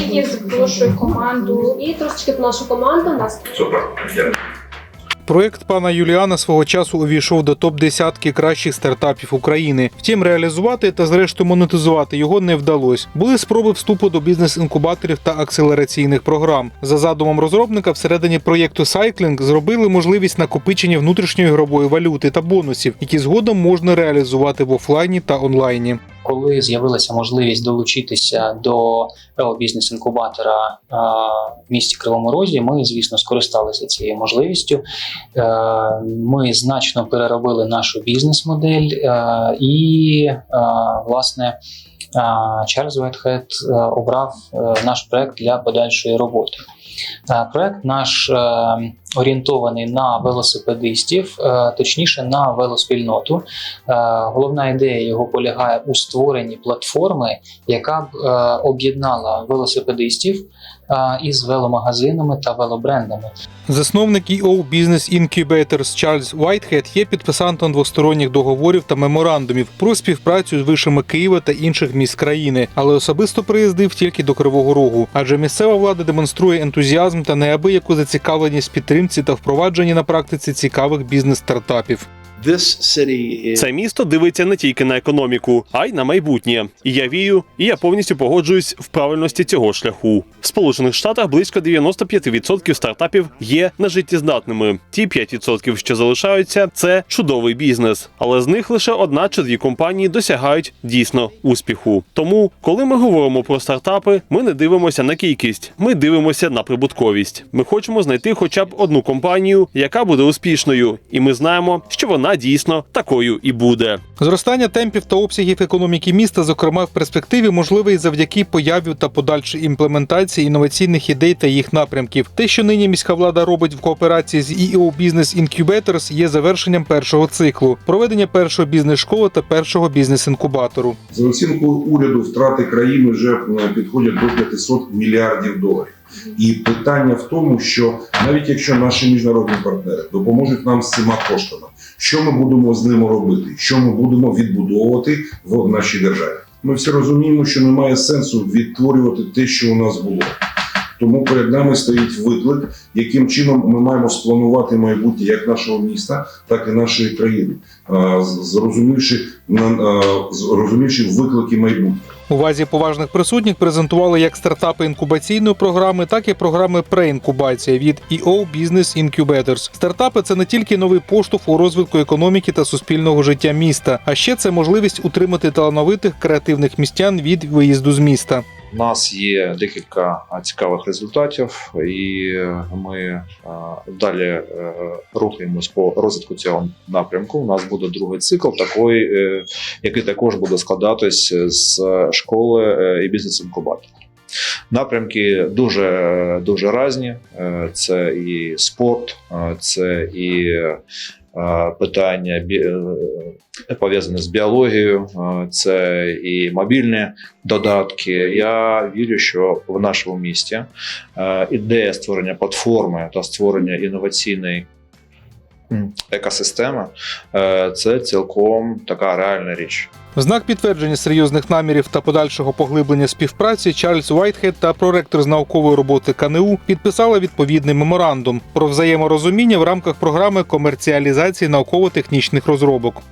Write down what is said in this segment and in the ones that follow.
є, запрошую команду. І трошечки про нашу команду. Нас Супер. Дякую. Проект пана Юліана свого часу увійшов до топ десятки кращих стартапів України. Втім, реалізувати та зрештою монетизувати його не вдалося. Були спроби вступу до бізнес-інкубаторів та акселераційних програм. За задумом розробника, всередині проєкту Cycling зробили можливість накопичення внутрішньої ігрової валюти та бонусів, які згодом можна реалізувати в офлайні та онлайні. Коли з'явилася можливість долучитися до бізнес інкубатора в місті Кривому Розі, ми, звісно, скористалися цією можливістю. Е, Ми значно переробили нашу бізнес-модель е, і, е, власне, Вайтхед е, обрав наш проект для подальшої роботи. Проект наш е, орієнтований на велосипедистів, е, точніше на велоспільноту. Е, Головна ідея його полягає у створенні платформи, яка б об'єднала велосипедистів із веломагазинами та велобрендами. Засновник EO Business Incubators Чарльз Вайтхед є підписантом двосторонніх договорів та меморандумів про співпрацю з вишами Києва та інших міст країни, але особисто приїздив тільки до Кривого Рогу, адже місцева влада демонструє ентузіазм та неабияку зацікавленість підтримці та впровадженні на практиці цікавих бізнес-стартапів. Це місто дивиться не тільки на економіку, а й на майбутнє. І я вірю, і я повністю погоджуюсь в правильності цього шляху. В Сполучених Штатах близько 95% стартапів є нежиттєздатними. Ті 5%, що залишаються, це чудовий бізнес, але з них лише одна чи дві компанії досягають дійсно успіху. Тому, коли ми говоримо про стартапи, ми не дивимося на кількість, ми дивимося на прибутковість. Ми хочемо знайти хоча б одну компанію, яка буде успішною, і ми знаємо, що вона дійсно такою і буде. Зростання темпів та обсягів економіки міста, зокрема в перспективі, можливе і завдяки появі та подальшій імплементації інноваційних ідей та їх напрямків. Те, що нині міська влада робить в кооперації з EO Business Incubators, є завершенням першого циклу проведення першої бізнес-школи та першого бізнес-інкубатору. За оцінкою уряду, втрати країни вже е, підходять до 500 мільярдів доларів. І питання в тому, що навіть якщо наші міжнародні партнери допоможуть нам з цими коштами, що ми будемо з ними робити, що ми будемо відбудовувати в нашій державі. Ми всі розуміємо, що немає сенсу відтворювати те, що у нас було. Тому перед нами стоїть виклик, яким чином ми маємо спланувати майбутнє як нашого міста, так і нашої країни, зрозумівши зрозумівши виклики майбутнього. Увазі поважних присутніх презентували як стартапи інкубаційної програми, так і програми преінкубація від EO Business Incubators. Стартапи це не тільки новий поштовх у розвитку економіки та суспільного життя міста, а ще це можливість утримати талановитих креативних містян від виїзду з міста. У нас є декілька цікавих результатів, і е, ми е, далі е, рухаємось по розвитку цього напрямку. У нас буде другий цикл, такий, який також буде складатись з школи і бізнес-інкубатора. Напрямки дуже дуже різні. Е, Це і спорт, е, це і е, питання бі- е, з біологією, це і мобільні додатки. Я вірю, що в нашому місті ідея створення платформи та створення інноваційної м, екосистеми е, це цілком така реальна річ. В знак підтвердження серйозних намірів та подальшого поглиблення співпраці Чарльз Уайтхед та проректор з наукової роботи КНУ підписали відповідний меморандум про взаєморозуміння в рамках програми комерціалізації науково-технічних розробок.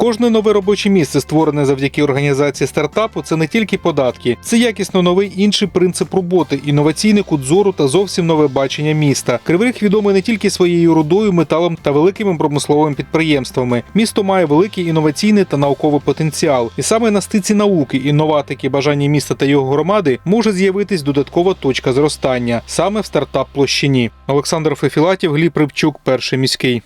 Кожне нове робоче місце, створене завдяки організації стартапу, це не тільки податки, це якісно новий інший принцип роботи, інноваційний кут зору та зовсім нове бачення міста. Кривий відомий не тільки своєю рудою, металом та великими промисловими підприємствами. Місто має великий інноваційний та науковий потенціал, і саме на стиці науки, інноватики, бажання міста та його громади може з'явитись додаткова точка зростання саме в стартап площині. Олександр Фефілатів, Гліб Рибчук, перший міський.